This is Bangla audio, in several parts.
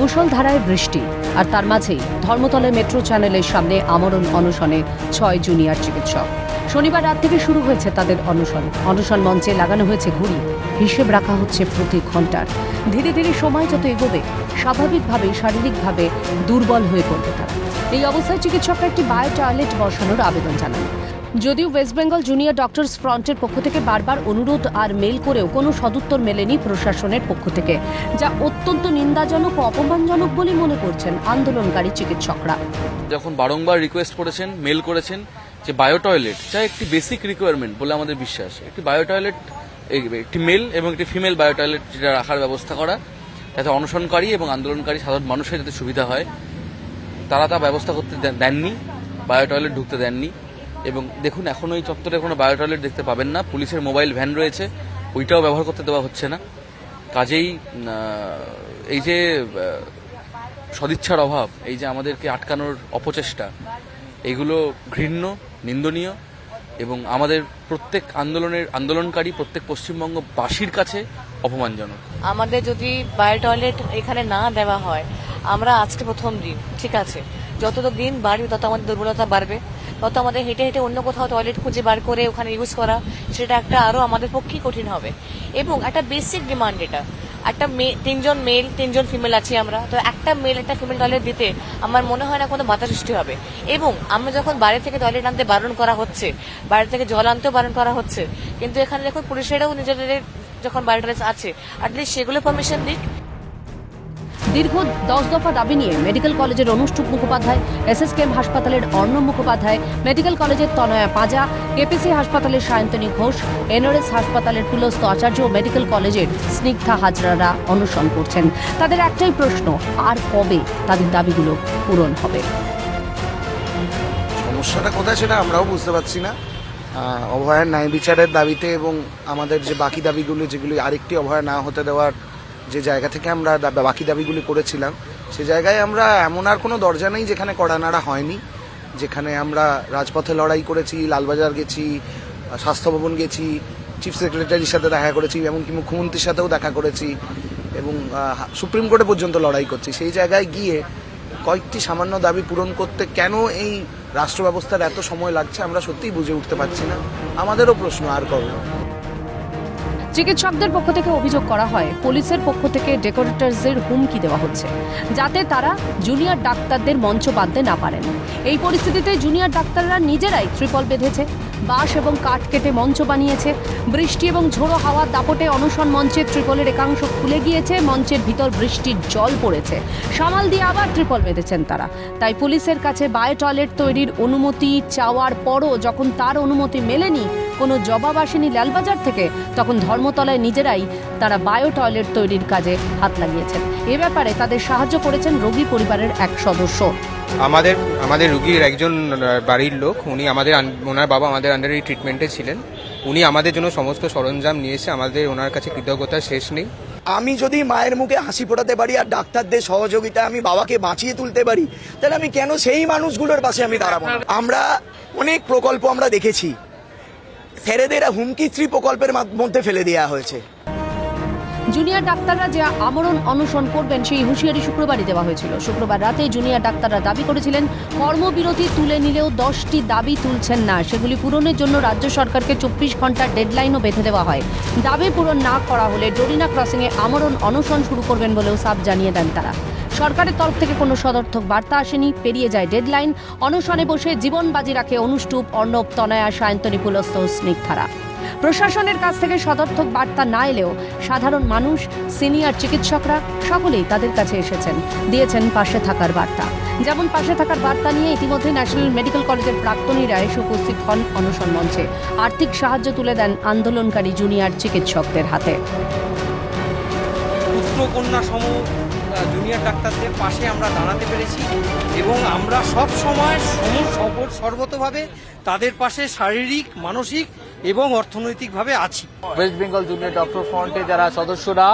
মুষলধারায় বৃষ্টি আর তার মাঝেই ধর্মতলে মেট্রো চ্যানেলের সামনে আমরণ অনশনে ছয় জুনিয়র চিকিৎসক। শনিবার রাত থেকে শুরু হয়েছে তাদের অনশন। অনশন মঞ্চে লাগানো হয়েছে ঘুড়ি। হিসেব রাখা হচ্ছে প্রতি ঘণ্টার ধীরে ধীরে সময় যত এগোবে, স্বাভাবিকভাবেই, শারীরিকভাবে দুর্বল হয়ে পড়বে তারা। এই অবস্থায় চিকিৎসকরা একটি বায়ো টয়লেট বসানোর আবেদন জানান। যদিও ওয়েস্ট বেঙ্গল জুনিয়র ডক্টরস ফ্রন্টের পক্ষ থেকে বারবার অনুরোধ আর মেল করেও কোনো সদুত্তর মেলেনি প্রশাসনের পক্ষ থেকে, যা অত্যন্ত নিন্দাজনক ও অপমানজনক বলে মনে করছেন আন্দোলনকারী চিকিৎসকরা। যখন বারংবার রিকোয়েস্ট করেছেন মেল করেছেন যে বায়ো টয়লেট যা একটি বেসিক রিকোয়ারমেন্ট বলে আমাদের বিশ্বাস। একটি বায়ো টয়লেট একটি মেল এবং একটি ফিমেল বায়ো টয়লেট যেটা রাখার ব্যবস্থা করা, যাতে অনশনকারী এবং আন্দোলনকারী সাধারণ মানুষের যাতে সুবিধা হয়, তারা তা ব্যবস্থা করতে দেননি বায়ো টয়লেট ঢুকতে দেননি। এবং দেখুন, এখনও এই চত্বরে কোনো বায়ো টয়লেট দেখতে পাবেন না। পুলিশের মোবাইল ভ্যান রয়েছে, ওইটাও ব্যবহার করতে দেওয়া হচ্ছে না। কাজেই এই যে সদিচ্ছার অভাব, এই যে আমাদেরকে আটকানোর অপচেষ্টা, এগুলো ঘৃণ্য, নিন্দনীয় এবং আমাদের প্রত্যেক আন্দোলনের, আন্দোলনকারী প্রত্যেক পশ্চিমবঙ্গবাসীর কাছে অপমানজনক। আমাদের যদি বায়ো টয়লেট এখানে না দেওয়া হয়, আমরা আজকে প্রথম দিন, ঠিক আছে? যত দিন বাড়বে, তত আমাদের দুর্বলতা বাড়বে। তত আমাদের হেঁটে হেঁটে অন্য কোথাও টয়লেট খুঁজে বার করে ওখানে ইউজ করা, সেটা একটা আরও আমাদের পক্ষেই কঠিন হবে। এবং একটা বেসিক ডিমান্ড এটা। একটা তিনজন মেল তিনজন ফিমেল আছি আমরা। তো একটা মেল একটা ফিমেল টয়লেট দিতে আমার মনে হয় না কোনো বাধা সৃষ্টি হবে। এবং আমরা যখন বাইরে থেকে টয়লেট আনতে বারণ করা হচ্ছে, বাইরে থেকে জল আনতেও বারণ করা হচ্ছে, কিন্তু এখানে দেখুন পুলিশেরাও নিজেদের, যখন বায়ো টয়লেট আছে অ্যাটলিস্ট সেগুলো পারমিশন দিক। দীর্ঘ দশ দফা দাবি নিয়ে মেডিকেল কলেজের অনুষ্ঠুপ মুখোপাধ্যায় এসএসকেএম হাসপাতালের অর্ণব মুখোপাধ্যায়, মেডিকেল কলেজের তনয়া পাজা কেপিসি হাসপাতালের সায়ন্তনী ঘোষ এনআরএস হাসপাতালের পুলস্ত আচার্য ও মেডিকেল কলেজের স্নিগ্ধা হাজরারা অনুসরণ করছেন। তাদের একটাই প্রশ্ন, আর কবে তাদের দাবিগুলো পূরণ হবে? সমস্যাটা কোথায় সেটা আমরাও বুঝতে পারছি না। অভয়ার ন্যায় বিচারের দাবিতে এবং আমাদের যে বাকি দাবিগুলি, যেগুলি আরেকটি অভয়া না হতে দেওয়ার যে জায়গা থেকে আমরা বাকি দাবিগুলি করেছিলাম, সে জায়গায় আমরা এমন আর কোনো দরজা নেই যেখানে কড়া নাড়া হয়নি। যেখানে আমরা রাজপথে লড়াই করেছি, লালবাজার গেছি স্বাস্থ্য ভবন গেছি চিফ সেক্রেটারির সাথে দেখা করেছি, এমনকি মুখ্যমন্ত্রীর সাথেও দেখা করেছি এবং সুপ্রিম কোর্টে পর্যন্ত লড়াই করছি। সেই জায়গায় গিয়ে কয়েকটি সামান্য দাবি পূরণ করতে কেন এই রাষ্ট্র ব্যবস্থার এত সময় লাগছে আমরা সত্যিই বুঝে উঠতে পারছি না। আমাদেরও প্রশ্ন, আর কবে চিকিৎসকদের পক্ষ থেকে অভিযোগ করা হয়, পুলিশের পক্ষ থেকে ডেকোরেটার্সদের হুমকি দেওয়া হচ্ছে, যাতে তারা জুনিয়র ডাক্তারদের মঞ্চ বাঁধতে না পারেন। এই পরিস্থিতিতে জুনিয়র ডাক্তাররা নিজেরাই ত্রিপল বেঁধেছে, বাঁশ এবং কাঠ কেটে মঞ্চ বানিয়েছে, বৃষ্টি এবং ঝোড়ো হাওয়ার দাপটে অনশন মঞ্চের ত্রিপলের একাংশ খুলে গিয়েছে, মঞ্চের ভিতর বৃষ্টির জল পড়েছে। সামাল দিয়ে আবার ত্রিপল বেঁধেছেন তারা। তাই পুলিশের কাছে বায়ো টয়লেট তৈরির অনুমতি চাওয়ার পরও যখন তার অনুমতি মেলেনি কোনো জবাব আসেনি লালবাজার থেকে তখন ধর্মতলায় নিজেরাই তারা বায়ো টয়লেট তৈরির কাজে হাত লাগিয়েছেন। এ ব্যাপারে তাদের সাহায্য করেছেন রোগী পরিবারের এক সদস্য। আমাদের আমাদের রুগীর একজন বাড়ির লোক উনি আমাদের ওনার বাবা আমাদের আন্ডারে ট্রিটমেন্টে ছিলেন। উনি আমাদের জন্য সমস্ত সরঞ্জাম নিয়েছে আমাদের ওনার কাছে কৃতজ্ঞতার শেষ নেই। আমি যদি মায়ের মুখে হাসি ফোটাতে পারি আর ডাক্তারদের সহযোগিতা আমি বাবাকে বাঁচিয়ে তুলতে পারি তাহলে আমি কেন সেই মানুষগুলোর পাশে আমি দাঁড়াবো আমরা অনেক প্রকল্প আমরা দেখেছি। ছেড়েদের হুমকিশ্রী প্রকল্পের মাধ- মধ্যে ফেলে দেওয়া হয়েছে। জুনিয়র ডাক্তাররা যে আমরণ অনশন করবেন, সেই হুঁশিয়ারি শুক্রবারই দেওয়া হয়েছিল। শুক্রবার রাতে জুনিয়র ডাক্তাররা দাবি করেছিলেন, কর্মবিরতি তুলে নিলেও দশটি দাবি তুলছেন না। সেগুলি পূরণের জন্য রাজ্য সরকারকে চব্বিশ ঘণ্টার ডেডলাইনও বেঁধে দেওয়া হয়। দাবি পূরণ না করা হলে ডোরিনা ক্রসিংয়ে আমরণ অনশন শুরু করবেন বলেও সাফ জানিয়ে দেন তারা। সরকারের তরফ থেকে কোনো সদর্থক বার্তা আসেনি। পেরিয়ে যায় ডেডলাইন। অনশনে বসে জীবন বাজি রাখে অনুষ্টুপ অর্ণব, তনয়া, সায়ন্তনী পুলস্ত স্নিগ্ধারা। প্রশাসনের কাছ থেকে সদর্থক বার্তা না এলেও সাধারণ মানুষ, সিনিয়র চিকিৎসকরা সকলেই তাদের কাছে এসেছেন। দিয়েছেন পাশে থাকার বার্তা। যেমন পাশে থাকার বার্তা নিয়ে ইতিমধ্যে ন্যাশনাল মেডিকেল কলেজের প্রাক্তনীরা এসে উপস্থিত হন অনশন মঞ্চে। আর্থিক সাহায্য তুলে দেন আন্দোলনকারী জুনিয়র চিকিৎসকদের হাতে। পুত্র কন্যা সম জুনিয়র ডাক্তারদের পাশে আমরা দাঁড়াতে পেরেছি এবং আমরা সব সময় সম সর্বতভাবে তাদের পাশে শারীরিক, মানসিক এবং অর্থনৈতিকভাবে আছি। ওয়েস্ট বেঙ্গল জুনিয়র ডক্টর ফ্রন্টে যারা সদস্যরা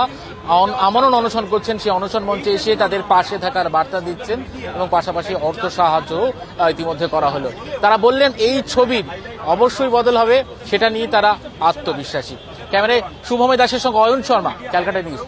আমরণ অনশন করছেন, সেই অনশন মঞ্চে এসে তাদের পাশে থাকার বার্তা দিচ্ছেন এবং পাশাপাশি অর্থ সাহায্য ইতিমধ্যে করা হলো। তারা বললেন, এই ছবির অবশ্যই বদল হবে, সেটা নিয়ে তারা আত্মবিশ্বাসী। ক্যামেরায় শুভময় দাসের সঙ্গে অয়ন শর্মা, ক্যালকাটা নিউজ।